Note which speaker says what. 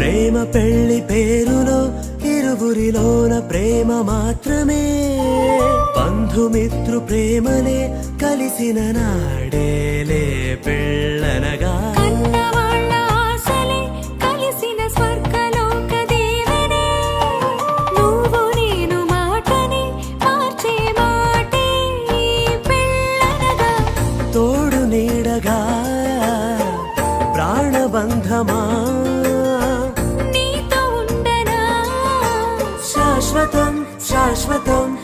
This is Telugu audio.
Speaker 1: ప్రేమ పెళ్ళి పేరులో ఇరువురిలోన ప్రేమ మాత్రమే. బంధుమిత్రు ప్రేమనే కలిసిన నాడేలే పెళ్ళనగా. తోడు నీడగా ప్రాణబంధమా शाश्वतं शाश्वतं